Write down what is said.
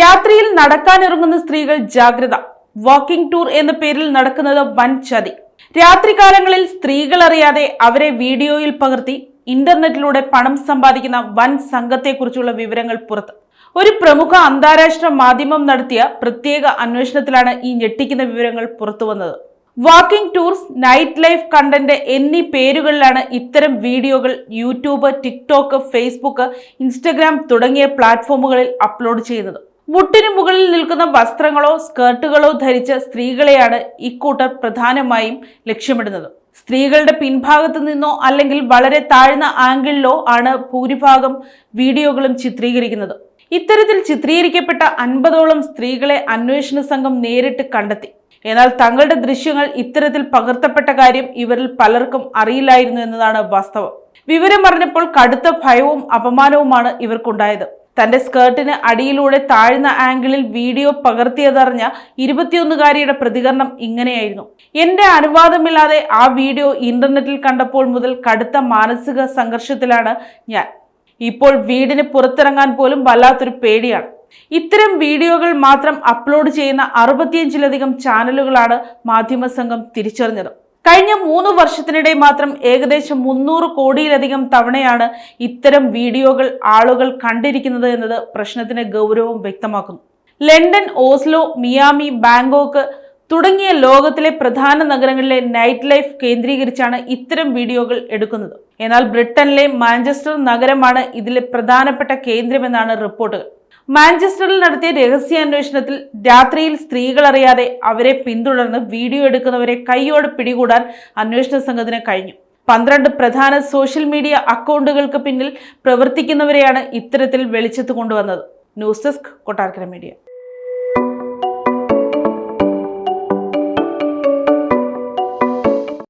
രാത്രിയിൽ നടക്കാനിറങ്ങുന്ന സ്ത്രീകൾ ജാഗ്രത. വാക്കിംഗ് ടൂർ എന്ന പേരിൽ നടക്കുന്നത് വൻ ചതി. രാത്രികാലങ്ങളിൽ സ്ത്രീകൾ അറിയാതെ അവരെ വീഡിയോയിൽ പകർത്തി ഇന്റർനെറ്റിലൂടെ പണം സമ്പാദിക്കുന്ന വൻ സംഘത്തെക്കുറിച്ചുള്ള വിവരങ്ങൾ പുറത്ത്. ഒരു പ്രമുഖ അന്താരാഷ്ട്ര മാധ്യമം നടത്തിയ പ്രത്യേക അന്വേഷണത്തിലാണ് ഈ ഞെട്ടിക്കുന്ന വിവരങ്ങൾ പുറത്തുവന്നത് walking tours night life content എന്നീ പേരുകളിലാണ് ഇത്തരം വീഡിയോകൾ യൂട്യൂബ് ടിക്ടോക്ക് ഫേസ്ബുക്ക് ഇൻസ്റ്റഗ്രാം തുടങ്ങിയ പ്ലാറ്റ്ഫോമുകളിൽ അപ്ലോഡ് ചെയ്യുന്നത്. മുട്ടിന് മുകളിൽ നിൽക്കുന്ന വസ്ത്രങ്ങളോ സ്കേർട്ടുകളോ ധരിച്ച സ്ത്രീകളെയാണ് ഇക്കൂട്ടർ പ്രധാനമായും ലക്ഷ്യമിടുന്നത്. സ്ത്രീകളുടെ പിൻഭാഗത്തു നിന്നോ അല്ലെങ്കിൽ വളരെ താഴ്ന്ന ആംഗിളിലോ ആണ് ഭൂരിഭാഗം വീഡിയോകളും ചിത്രീകരിക്കുന്നത്. ഇത്തരത്തിൽ ചിത്രീകരിക്കപ്പെട്ട അൻപതോളം സ്ത്രീകളെ അന്വേഷണ സംഘം നേരിട്ട് കണ്ടെത്തി. എന്നാൽ തങ്ങളുടെ ദൃശ്യങ്ങൾ ഇത്തരത്തിൽ പകർത്തപ്പെട്ട കാര്യം ഇവരിൽ പലർക്കും അറിയില്ലായിരുന്നു എന്നതാണ് വാസ്തവം. വിവരം അറിഞ്ഞപ്പോൾ കടുത്ത ഭയവും അപമാനവുമാണ് ഇവർക്കുണ്ടായത്. തന്റെ സ്കേർട്ടിന് അടിയിലൂടെ താഴ്ന്ന ആംഗിളിൽ വീഡിയോ പകർത്തിയതറിഞ്ഞ ഇരുപത്തിയൊന്നുകാരിയുടെ പ്രതികരണം ഇങ്ങനെയായിരുന്നു. എന്റെ അനുവാദമില്ലാതെ ആ വീഡിയോ ഇന്റർനെറ്റിൽ കണ്ടപ്പോൾ മുതൽ കടുത്ത മാനസിക സംഘർഷത്തിലാണ് ഞാൻ. ഇപ്പോൾ വീടിന് പുറത്തിറങ്ങാൻ പോലും വല്ലാത്തൊരു പേടിയാണ്. ഇത്തരം വീഡിയോകൾ മാത്രം അപ്ലോഡ് ചെയ്യുന്ന അറുപത്തിയഞ്ചിലധികം ചാനലുകളാണ് മാധ്യമ സംഘം തിരിച്ചറിഞ്ഞത്. കഴിഞ്ഞ മൂന്ന് വർഷത്തിനിടെ മാത്രം ഏകദേശം മുന്നൂറ് കോടിയിലധികം തവണയാണ് ഇത്തരം വീഡിയോകൾ ആളുകൾ കണ്ടിരിക്കുന്നത് എന്നത് പ്രശ്നത്തിന് ഗൗരവം വ്യക്തമാക്കുന്നു. ലണ്ടൻ ഓസ്ലോ മിയാമി ബാങ്കോക്ക് തുടങ്ങിയ ലോകത്തിലെ പ്രധാന നഗരങ്ങളിലെ നൈറ്റ് ലൈഫ് കേന്ദ്രീകരിച്ചാണ് ഇത്തരം വീഡിയോകൾ എടുക്കുന്നത്. എന്നാൽ ബ്രിട്ടനിലെ മാഞ്ചസ്റ്റർ നഗരമാണ് ഇതിലെ പ്രധാനപ്പെട്ട കേന്ദ്രമെന്നാണ് റിപ്പോർട്ടുകൾ. മാഞ്ചസ്റ്ററിൽ നടത്തിയ രഹസ്യാന്വേഷണത്തിൽ രാത്രിയിൽ സ്ത്രീകൾ അറിയാതെ അവരെ പിന്തുടർന്ന് വീഡിയോ എടുക്കുന്നവരെ കൈയോടെ പിടികൂടാൻ അന്വേഷണ സംഘത്തിന് കഴിഞ്ഞു. പന്ത്രണ്ട് പ്രധാന സോഷ്യൽ മീഡിയ അക്കൗണ്ടുകൾക്ക് പിന്നിൽ പ്രവർത്തിക്കുന്നവരെയാണ് ഇത്തരത്തിൽ വെളിച്ചത്ത് കൊണ്ടുവന്നത്. News desk Kottarakkara media.